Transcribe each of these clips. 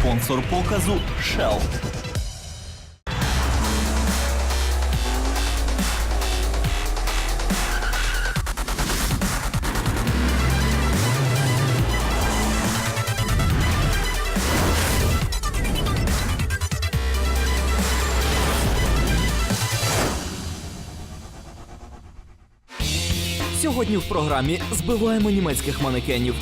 Спонсор показу Shell. Сьогодні в програмі збиваємо німецьких манекенів.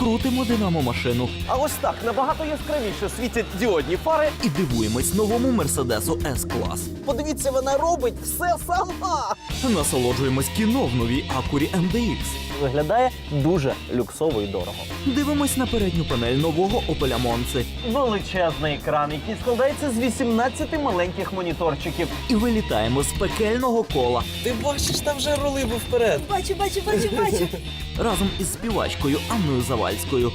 Крутимо динамо машину А ось так набагато яскравіше світять діодні фари. і дивуємось новому мерседесу С-клас. Подивіться, вона робить все сама. Насолоджуємось кіно в новій Акурі MDX. Виглядає дуже люксово і дорого. Дивимось на передню панель нового Opel Monza Величезний екран, який складається з 18 маленьких моніторчиків. і вилітаємо з пекельного кола Ти бачиш, там вже роли був вперед. Бачу, бачу, бачу, бачу. разом із співачкою Анною Завальською.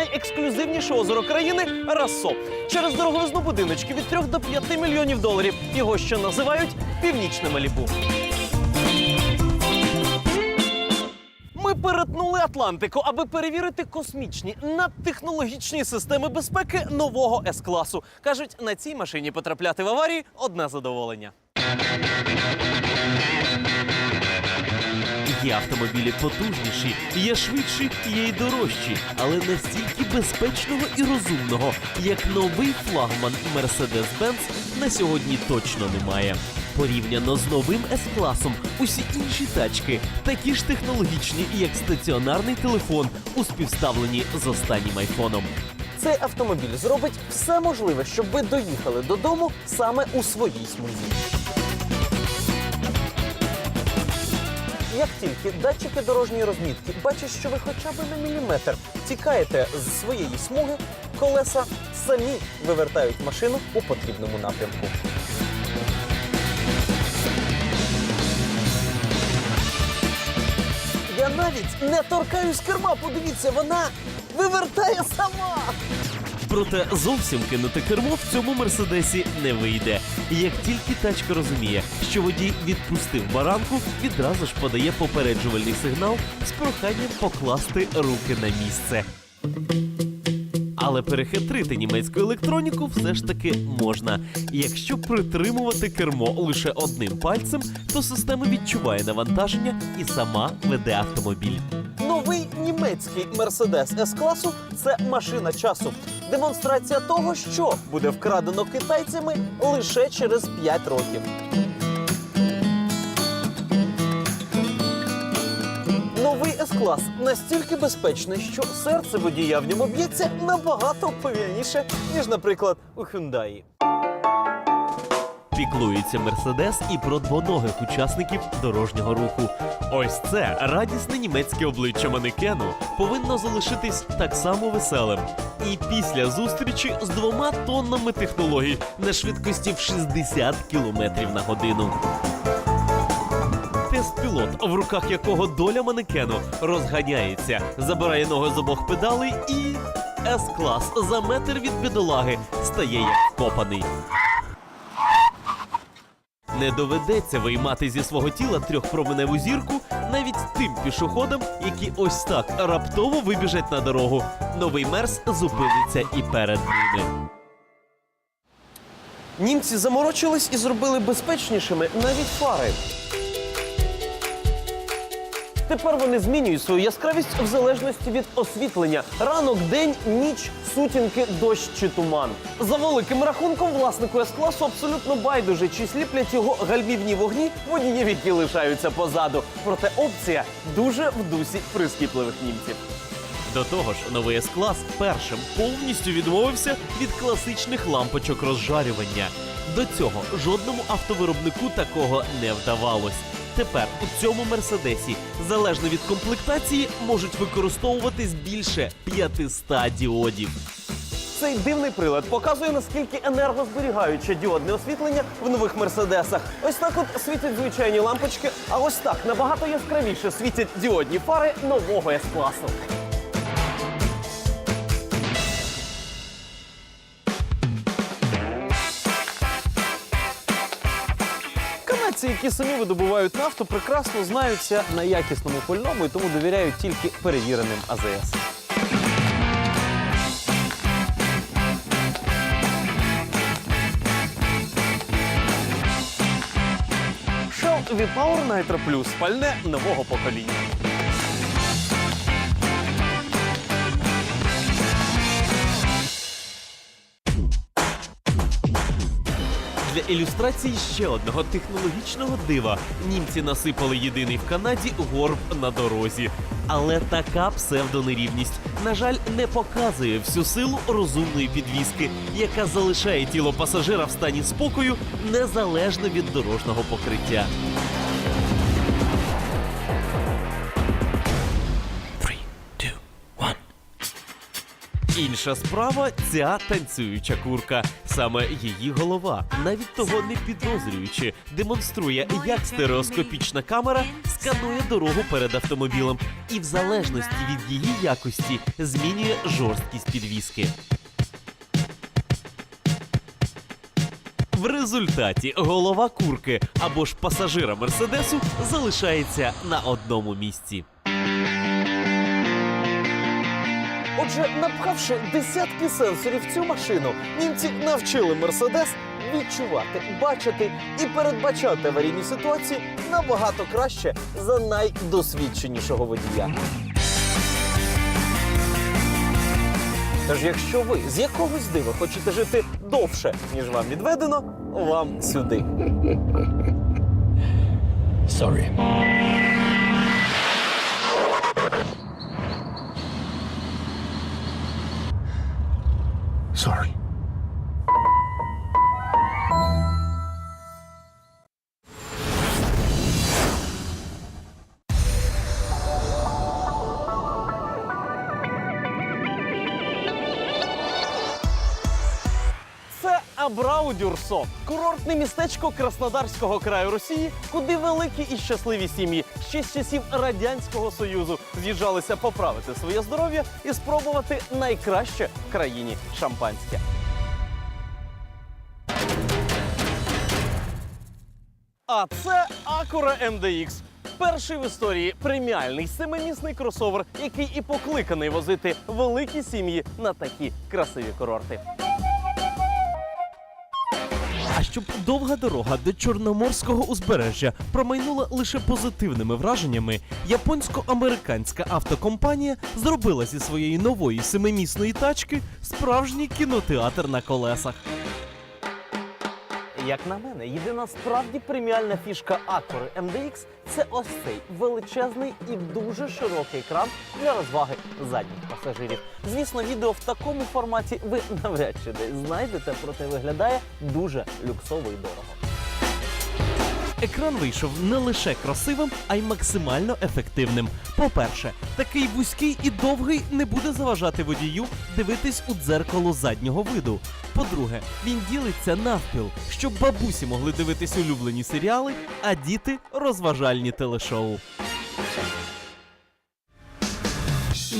Найексклюзивніше озеро країни Рассо. Через дороговизну будиночки від 3 до 5 мільйонів доларів. Його ще називають північне Малібу. Ми перетнули Атлантику, аби перевірити космічні надтехнологічні системи безпеки нового С-класу. Кажуть, на цій машині потрапляти в аварії одне задоволення. Є автомобілі потужніші, є швидші, є й дорожчі, але настільки безпечного і розумного, як новий флагман Mercedes-Benz на сьогодні точно немає. Порівняно з новим С-класом, усі інші тачки такі ж технологічні, як стаціонарний телефон у співставленні з останнім айфоном. Цей автомобіль зробить все можливе, щоб ви доїхали додому саме у своїй смузі. Як тільки датчики дорожньої розмітки бачать, що ви хоча б на міліметр тікаєте з своєї смуги, колеса самі вивертають машину у потрібному напрямку. Я навіть не торкаюсь керма. Подивіться, вона вивертає сама. Проте зовсім кинути кермо в цьому мерседесі не вийде. Як тільки тачка розуміє, що водій відпустив баранку, відразу ж подає попереджувальний сигнал з проханням покласти руки на місце. Але перехитрити німецьку електроніку все ж таки можна. Якщо притримувати кермо лише одним пальцем, то система відчуває навантаження і сама веде автомобіль. Новий німецький Mercedes S-класу це машина часу. Демонстрація того, що буде вкрадено китайцями лише через 5 років. Новий С-клас настільки безпечний, що серце водія в ньому б'ється набагато повільніше, ніж, наприклад, у Hyundai. Піклується Мерседес і про двоногих учасників дорожнього руху. Ось це радісне німецьке обличчя манекену повинно залишитись так само веселим. І після зустрічі з двома тоннами технологій на швидкості в 60 км на годину. Тест-пілот, в руках якого доля манекену розганяється, забирає ноги з обох педалей і С-клас за метр від бідолаги стає як вкопаний. Не доведеться виймати зі свого тіла трьохпроменеву зірку навіть тим пішоходам, які ось так раптово вибіжать на дорогу. Новий мерс зупиниться і перед ними. Німці заморочились і зробили безпечнішими навіть фари. Тепер вони змінюють свою яскравість в залежності від освітлення. Ранок, день, ніч, сутінки, дощ чи туман. За великим рахунком, власнику С-класу абсолютно байдуже, чи сліплять його гальмівні вогні водіїв, які лишаються позаду. Проте опція дуже в дусі прискіпливих німців. До того ж, новий С-клас першим повністю відмовився від класичних лампочок розжарювання. До цього жодному автовиробнику такого не вдавалось. Тепер у цьому мерседесі, залежно від комплектації, можуть використовуватись більше 500 діодів. Цей дивний прилад показує, наскільки енергозберігаюче діодне освітлення в нових мерседесах. Ось так от світять звичайні лампочки, а ось так набагато яскравіше світять діодні фари нового С-класу. Канадці, які самі видобувають нафту, прекрасно знаються на якісному пальному і тому довіряють тільки перевіреним АЗС. Shell V-Power Nitro Plus – пальне нового покоління. Для ілюстрації ще одного технологічного дива німці насипали єдиний в Канаді горб на дорозі. Але така псевдонерівність, на жаль, не показує всю силу розумної підвіски, яка залишає тіло пасажира в стані спокою незалежно від дорожнього покриття. Інша справа ця танцююча курка. Саме її голова, навіть того не підозрюючи, демонструє, як стереоскопічна камера сканує дорогу перед автомобілем, і в залежності від її якості змінює жорсткість підвіски. В результаті голова курки або ж пасажира мерседесу залишається на одному місці. Отже, напхавши десятки сенсорів в цю машину, німці навчили Мерседес відчувати, бачити і передбачати аварійні ситуації набагато краще за найдосвідченішого водія. Тож, якщо ви з якогось дива хочете жити довше, ніж вам відведено, вам сюди. Sorry. Sorry. Це Абрау-Дюрсо, курортне містечко Краснодарського краю Росії, куди великі і щасливі сім'ї ще з часів радянського союзу з'їжджалися поправити своє здоров'я і спробувати найкраще в країні шампанське. А це Acura MDX. Перший в історії преміальний семимісний кросовер, який і покликаний возити великі сім'ї на такі красиві курорти. Щоб довга дорога до чорноморського узбережжя промайнула лише позитивними враженнями, японсько-американська автокомпанія зробила зі своєї нової семимісної тачки справжній кінотеатр на колесах. Як на мене, єдина справді преміальна фішка Acura MDX – це ось цей величезний і дуже широкий екран для розваги задніх пасажирів. Звісно, відео в такому форматі ви навряд чи десь знайдете, проте виглядає дуже люксово і дорого. Екран вийшов не лише красивим, а й максимально ефективним. По-перше, такий вузький і довгий не буде заважати водію дивитись у дзеркало заднього виду. По-друге, він ділиться навпіл, щоб бабусі могли дивитись улюблені серіали, а діти розважальні телешоу.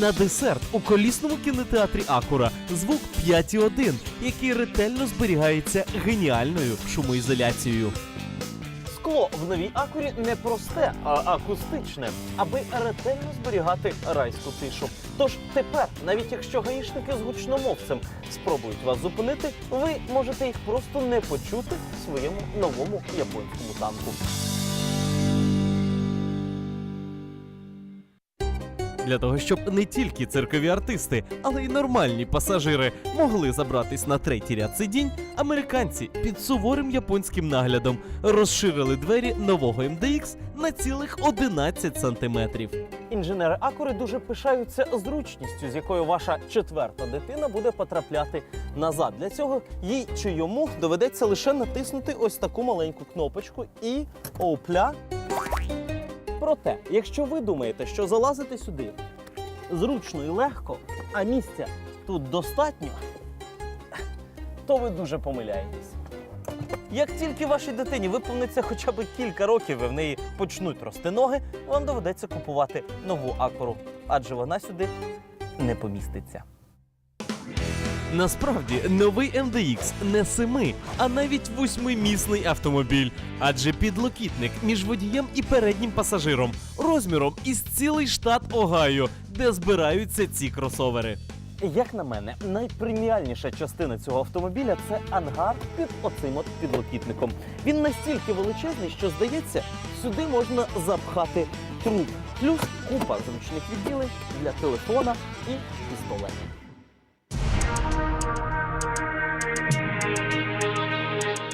На десерт у колісному кінотеатрі Акура звук 5.1, який ретельно зберігається геніальною шумоізоляцією. В новій акурі не просте, а акустичне, аби ретельно зберігати райську тишу. Тож тепер, навіть якщо гаїшники з гучномовцем спробують вас зупинити, ви можете їх просто не почути в своєму новому японському танку. Для того, щоб не тільки циркові артисти, але й нормальні пасажири могли забратись на третій ряд сидінь, американці під суворим японським наглядом розширили двері нового MDX на цілих 11 сантиметрів. Інженери Акури дуже пишаються зручністю, з якою ваша четверта дитина буде потрапляти назад. Для цього їй чи йому доведеться лише натиснути ось таку маленьку кнопочку і опля. Проте, якщо ви думаєте, що залазити сюди зручно і легко, а місця тут достатньо, то ви дуже помиляєтесь. Як тільки вашій дитині виповниться хоча б кілька років, і в неї почнуть рости ноги, вам доведеться купувати нову акуру, адже вона сюди не поміститься. Насправді новий MDX не семи, а навіть восьмимісний автомобіль, адже підлокітник між водієм і переднім пасажиром розміром із цілий штат Огайо, де збираються ці кросовери. Як на мене, найпреміальніша частина цього автомобіля це ангар під оцим от підлокітником. Він настільки величезний, що здається, сюди можна запхати труп. Плюс купа зручних відділень для телефона і пістолета.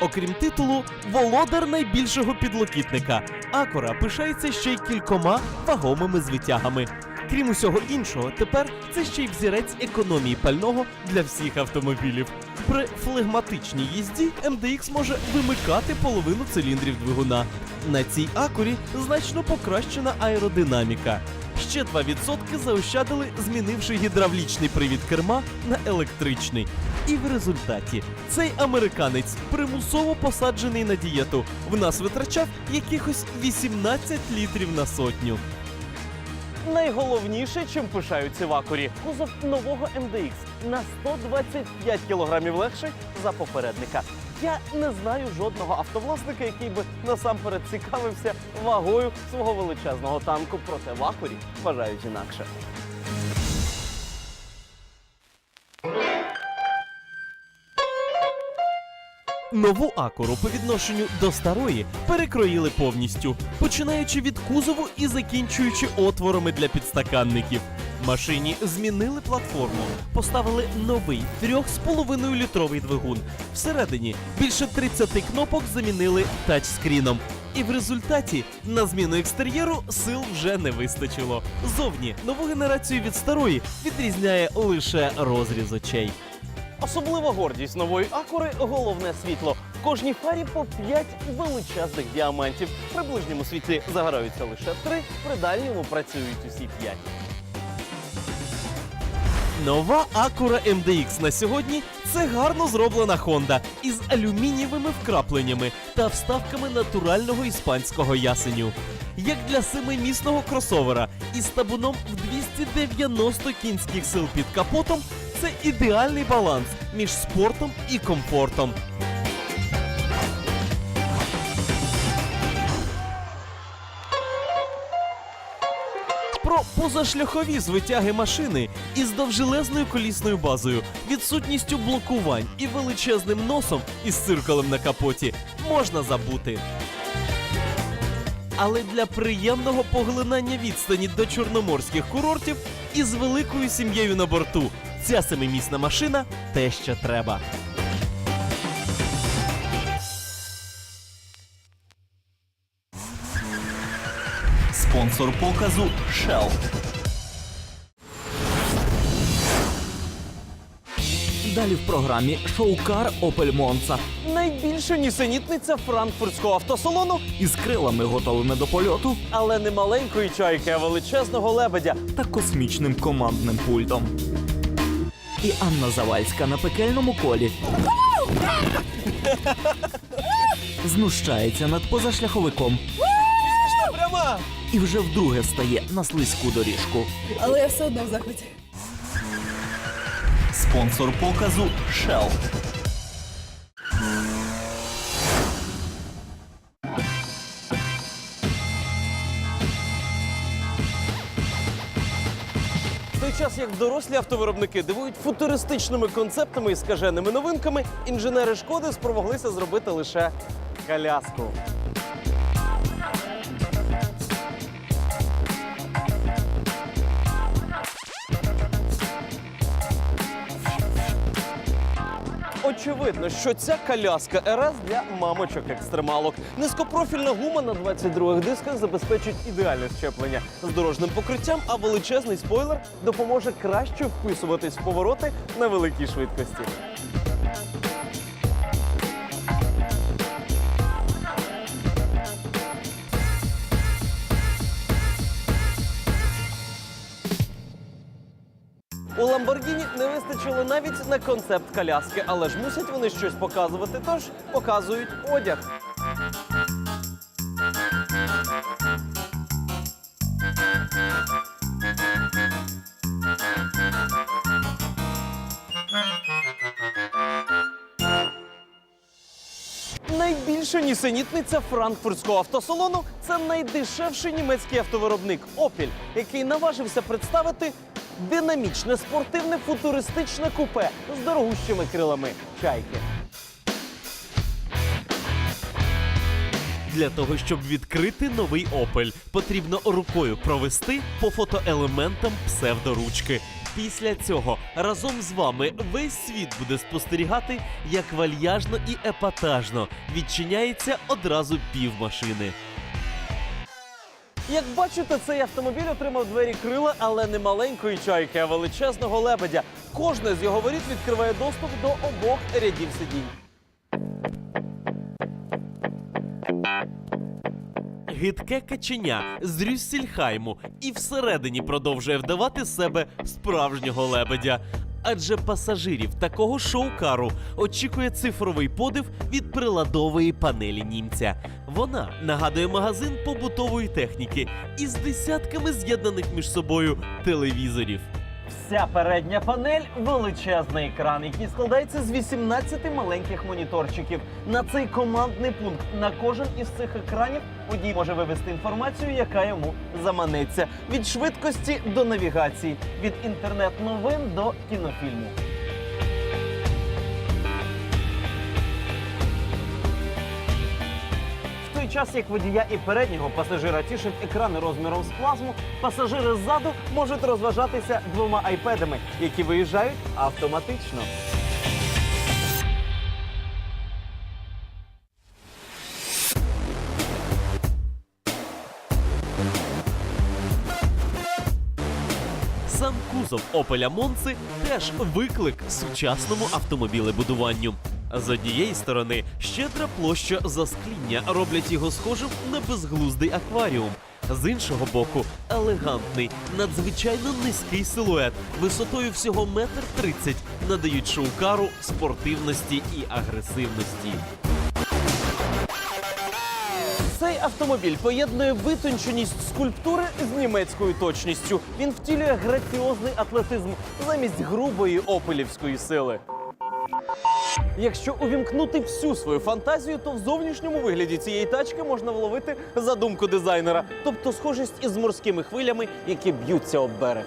Окрім титулу, володар найбільшого підлокітника. Акура пишається ще й кількома вагомими звитягами. Крім усього іншого, тепер це ще й взірець економії пального для всіх автомобілів. При флегматичній їзді MDX може вимикати половину циліндрів двигуна. На цій акурі значно покращена аеродинаміка. Ще 2% заощадили, змінивши гідравлічний привід керма на електричний. І в результаті цей американець, примусово посаджений на дієту, в нас витрачав якихось 18 літрів на сотню. Найголовніше, чим пишаються в акурі, кузов нового MDX на 125 кілограмів легший за попередника. Я не знаю жодного автовласника, який би насамперед цікавився вагою свого величезного танку, проте в вважають інакше. Нову акуру по відношенню до старої перекроїли повністю, починаючи від кузову і закінчуючи отворами для підстаканників. Машині змінили платформу, поставили новий 3,5 літровий двигун. Всередині більше 30 кнопок замінили тачскріном. І в результаті на зміну екстер'єру сил вже не вистачило. Зовні нову генерацію від старої відрізняє лише розріз очей. Особлива гордість нової акури головне світло. В кожній фарі по 5 величезних діамантів. При ближньому світлі загораються лише три, при дальньому працюють усі п'ять. Нова Acura MDX на сьогодні це гарно зроблена Honda із алюмінієвими вкрапленнями та вставками натурального іспанського ясеню. Як для семимісного кросовера із табуном в 290 кінських сил під капотом, це ідеальний баланс між спортом і комфортом. Позашляхові звитяги машини із довжелезною колісною базою, відсутністю блокувань і величезним носом із циркулем на капоті можна забути. Але для приємного поглинання відстані до чорноморських курортів із великою сім'єю на борту ця семимісна машина те, що треба. Спонсор показу Shell. Далі в програмі шоукар Opel Monza Найбільша нісенітниця франкфуртського автосалону, із крилами готовими до польоту але не маленької чайки, а величезного лебедя. та космічним командним пультом. І Анна Завальська на пекельному колі. Знущається над позашляховиком Пряма! і вже вдруге стає на слизьку доріжку. Але я все одно в захваті. Спонсор показу Shell. В той час, як дорослі автовиробники дивують футуристичними концептами і скаженими новинками, інженери шкоди спромоглися зробити лише коляску. Очевидно, що ця коляска РС для мамочок-екстремалок. Низькопрофільна гума на 22-х дисках забезпечить ідеальне щеплення з дорожним покриттям, а величезний спойлер допоможе краще вписуватись в повороти на великій швидкості. Lamborghini не вистачило навіть на концепт коляски, але ж мусять вони щось показувати, тож показують одяг. Найбільша нісенітниця франкфуртського автосалону це найдешевший німецький автовиробник Opel, який наважився представити динамічне спортивне футуристичне купе з дорогущими крилами чайки. Для того, щоб відкрити новий Opel, потрібно рукою провести по фотоелементам псевдоручки. Після цього разом з вами весь світ буде спостерігати, як вальяжно і епатажно відчиняється одразу півмашини. Як бачите, цей автомобіль отримав двері крила, але не маленької чайки, а величезного лебедя. Кожне з його воріт відкриває доступ до обох рядів сидінь. Гидке каченя з Рюссельхайму і всередині продовжує вдавати себе справжнього лебедя. Адже пасажирів такого шоу-кару очікує цифровий подив від приладової панелі німця. Вона нагадує магазин побутової техніки із десятками з'єднаних між собою телевізорів. Вся передня панель величезний екран, який складається з 18 маленьких моніторчиків. На цей командний пункт на кожен із цих екранів водій може вивести інформацію, яка йому заманеться від швидкості до навігації, від інтернет-новин до кінофільму. Той час, як водія і переднього пасажира тішать екрани розміром з плазму, пасажири ззаду можуть розважатися двома айпедами, які виїжджають автоматично. Сам кузов Opel Монци теж виклик сучасному автомобілебудуванню. З однієї сторони, щедра площа заскління роблять його схожим на безглуздий акваріум. З іншого боку, елегантний, надзвичайно низький силует висотою всього метр тридцять надають шоукару спортивності і агресивності. Цей автомобіль поєднує витонченість скульптури з німецькою точністю. Він втілює граціозний атлетизм замість грубої опелівської сили. Якщо увімкнути всю свою фантазію, то в зовнішньому вигляді цієї тачки можна вловити задумку дизайнера, тобто схожість із морськими хвилями, які б'ються об берег.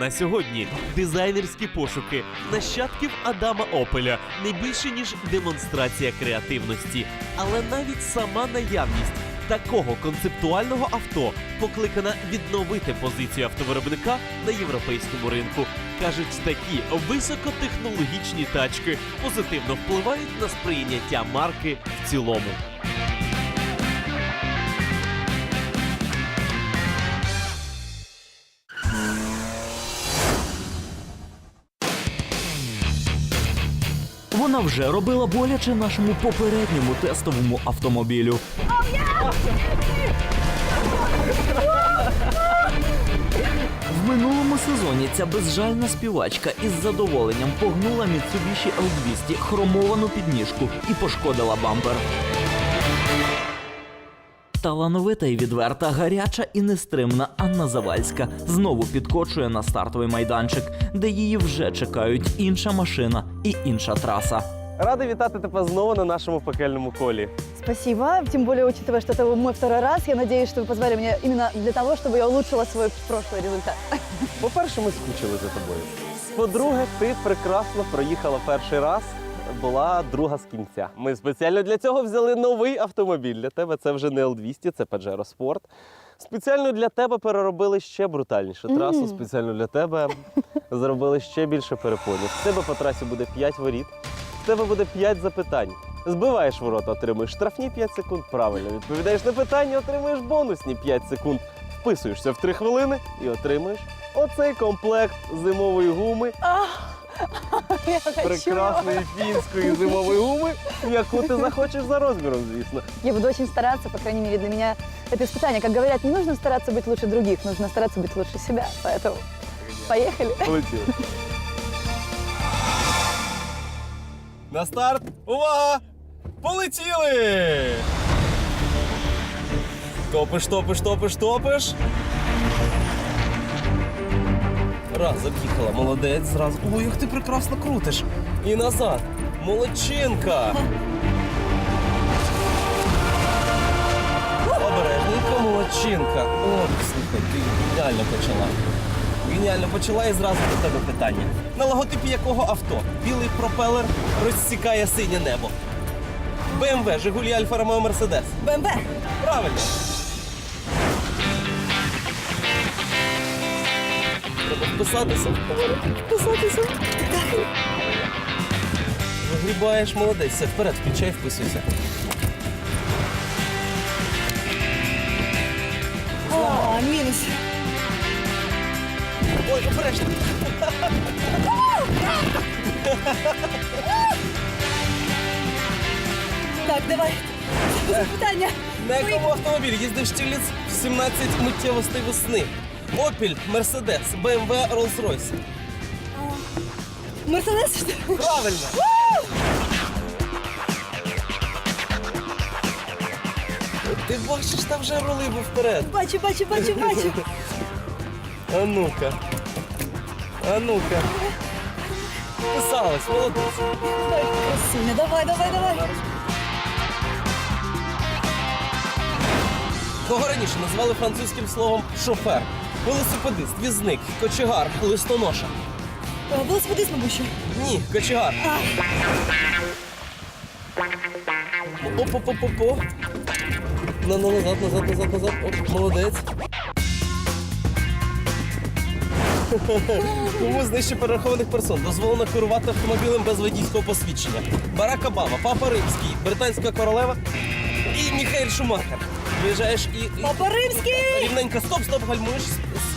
На сьогодні дизайнерські пошуки нащадків Адама Опеля не більше ніж демонстрація креативності, але навіть сама наявність такого концептуального авто покликана відновити позицію автовиробника на європейському ринку. Кажуть, такі високотехнологічні тачки позитивно впливають на сприйняття марки в цілому. Вона вже робила боляче нашому попередньому тестовому автомобілю. В минулому сезоні ця безжальна співачка із задоволенням погнула Mitsubishi L200 хромовану підніжку і пошкодила бампер. Талановита і відверта, гаряча і нестримна Анна Завальська знову підкочує на стартовий майданчик, де її вже чекають інша машина і інша траса. Радий вітати тебе знову на нашому пекельному колі. Спасибо. Тем более, учитывая, что это мой второй раз, я надеюсь, что вы позвали меня именно для того, чтобы я улучшила свой прошлый результат. По-перше, ми скучили за тобою. По-друге, ти прекрасно проїхала перший раз. Була друга з кінця. Ми спеціально для цього взяли новий автомобіль. Для тебе це вже не L200, це Pajero Sport. Спеціально для тебе переробили ще брутальніше трасу. Спеціально для тебе зробили ще більше перепонів. В тебе по трасі буде 5 воріт, в тебе буде 5 запитань. Збиваєш ворота, отримуєш штрафні 5 секунд. Правильно відповідаєш на питання, отримуєш бонусні 5 секунд. Вписуєшся в 3 хвилини і отримуєш оцей комплект зимової гуми Я хочу. прекрасної фінської зимової гуми, яку ти захочеш за розміром, звісно. Я буду очень стараться, по крайней мере, для меня это испытание. Как говорят, не нужно стараться быть лучше других, нужно стараться быть лучше себя. Поэтому поехали. Полетіли. На старт! Увага! Полетіли! Топиш, топиш, топиш, топиш. Раз, об'їхала, молодець, зразу. Ой, як ти прекрасно крутиш. І назад. Молодчинка. Обережненько, молодчинка. О, слухай, ти геніально почала. Геніально почала і зразу до тебе питання. На логотипі якого авто? Білий пропелер розсікає синє небо. БМВ, Жигулі Альфа Ромео Мерседес. БМВ. Правильно. Треба вписатися. Вписатися. Вигрібаєш, молодець. Все, вперед, включай, вписуйся. О, минус. Ой, обережно. Так, давай. Испытание. На якому автомобілі їздив Штірліц в 17 миттєвостей весни? Опіль, Мерседес, БМВ, Роллс-Ройс. Мерседес? Правильно. Ти бачиш, там вже роли був вперед. Бачу, бачу, бачу, бачу. А ну-ка. А ну-ка. Писалась, молодець. Ой. Давай, давай, давай. Кого раніше називали французьким словом шофер, велосипедист, візник, кочегар, листоноша. Э, Велосипедист, мабуть, ще. Ні, кочегар. Оп-оп-оп-оп. На, на, назад, назад, назад, назад. Оп, молодець. Кому з нижче перерахованих персон дозволено керувати автомобілем без водійського посвідчення? Барак Обама, Папа Римський, Британська королева і Міхаель Шумахер. Виїжджаєш і, і Папа Римський! рівненько стоп, стоп, гальмуєш,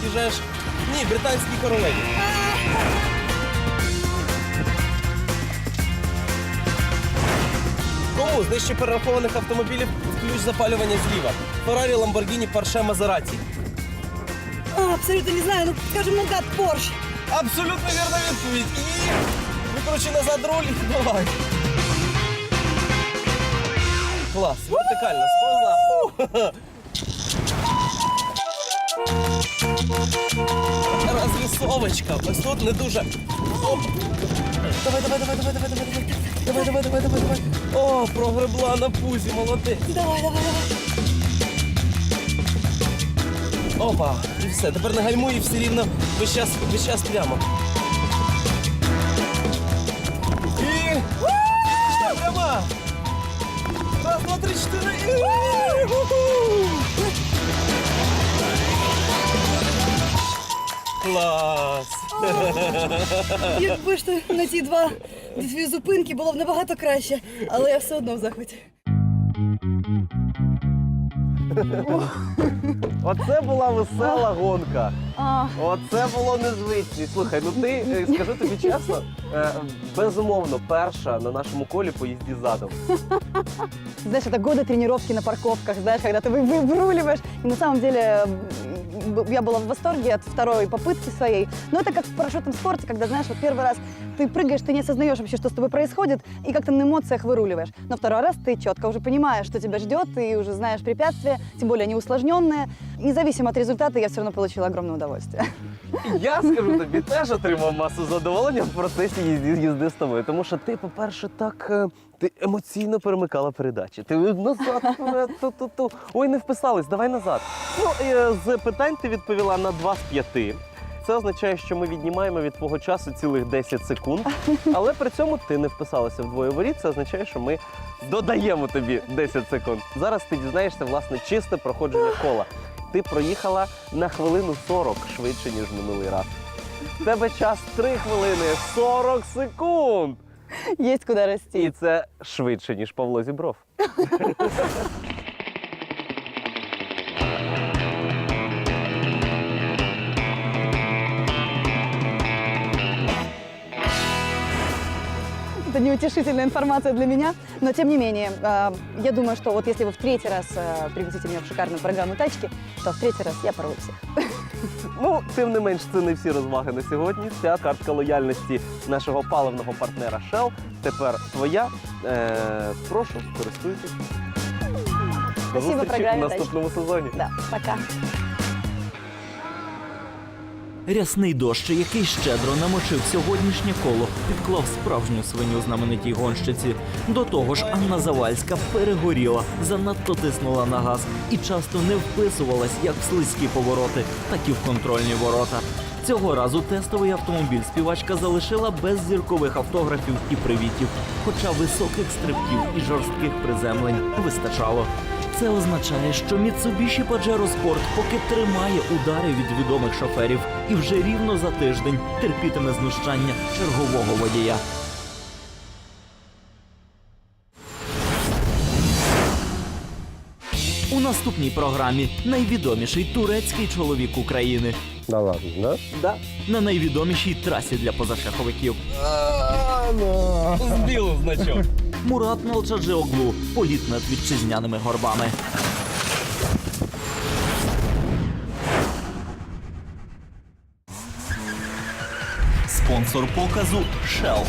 з'їжджаєш. Ні, британській королеві. Кому з нижче перерахованих автомобілів ключ запалювання зліва? Феррарі, Ламборгіні, Порше, Мазераті. А, абсолютно не знаю, ну, скажем, наугад, Порш. Абсолютно вірна відповідь. І викручи назад руль. Давай. Клас, вертикально, сповзла. Розлісовочка. Ось тут не дуже. Оп. Давай, давай, давай, давай, давай, давай, давай. Давай, давай, давай, давай, давай. О, прогребла на пузі, молодець. Давай, давай, давай. Опа, І все, тепер не гальмуй і все рівно весь час, весь час прямо. І... Пішла пряма! Раз, два, три, чотири. і-! Клас! Якби ж то на ті два дві зупинки було б набагато краще, але я все одно в захваті. Оце була весела гонка. А, Оце було незвично. Слухай, ну ти е, скажу тобі чесно, е, безумовно, перша на нашому колі поїзді задом. знаешь, это годы тренировки на парковках, знаешь, когда ты вы- вы- выруливаешь. И на самом деле м, б- я была в восторге от второй попытки своей. Но это как в парашютном спорте, когда, знаешь, вот первый раз ты прыгаешь, ты не осознаешь вообще, что с тобой происходит, и как-то на эмоциях выруливаешь. Но второй раз ты четко уже понимаешь, что тебя ждет, ты уже знаешь препятствия, тем более они усложненные. Независимо от результата, я все равно получила огромное Удовольствие. Я скажу тобі, теж отримав масу задоволення в процесі їзди, їзди з тобою. Тому що ти, по-перше, так е, ти емоційно перемикала передачі. Ти назад, ту-ту-ту. Ой, не вписались, давай назад. Ну, е, з питань ти відповіла на 2 з 5. Це означає, що ми віднімаємо від твого часу цілих 10 секунд. Але при цьому ти не вписалася в двоє воріт. Це означає, що ми додаємо тобі 10 секунд. Зараз ти дізнаєшся власне чисте проходження кола. Ти проїхала на хвилину 40 швидше, ніж минулий раз. В тебе час 3 хвилини 40 секунд. Є куди расти. І це швидше, ніж Павло Зібров. это неутешительная информация для меня. Но тем не менее, э, я думаю, что вот если вы в третий раз э, пригласите меня в шикарную программу «Тачки», то в третий раз я порву всех. Ну, тим не менш, це не всі розваги на сьогодні. Ця картка лояльності нашого паливного партнера Shell тепер твоя. Е, прошу, користуйтесь. До Спасибо, зустрічі в програмі наступному сезоні. Да, пока. Рясний дощ, який щедро намочив сьогоднішнє коло, підклав справжню свиню знаменитій гонщиці. До того ж, Анна Завальська перегоріла, занадто тиснула на газ і часто не вписувалась як в слизькі повороти, так і в контрольні ворота. Цього разу тестовий автомобіль співачка залишила без зіркових автографів і привітів, хоча високих стрибків і жорстких приземлень вистачало. Це означає, що Mitsubishi Pajero Sport поки тримає удари від відомих шоферів і вже рівно за тиждень терпітиме знущання чергового водія. У наступній програмі найвідоміший турецький чоловік України Да ладно, да? Да. на найвідомішій трасі для позашаховиків. Збіло значок. Мурат Молчаджиоглу політ над вітчизняними горбами. Спонсор показу Shell.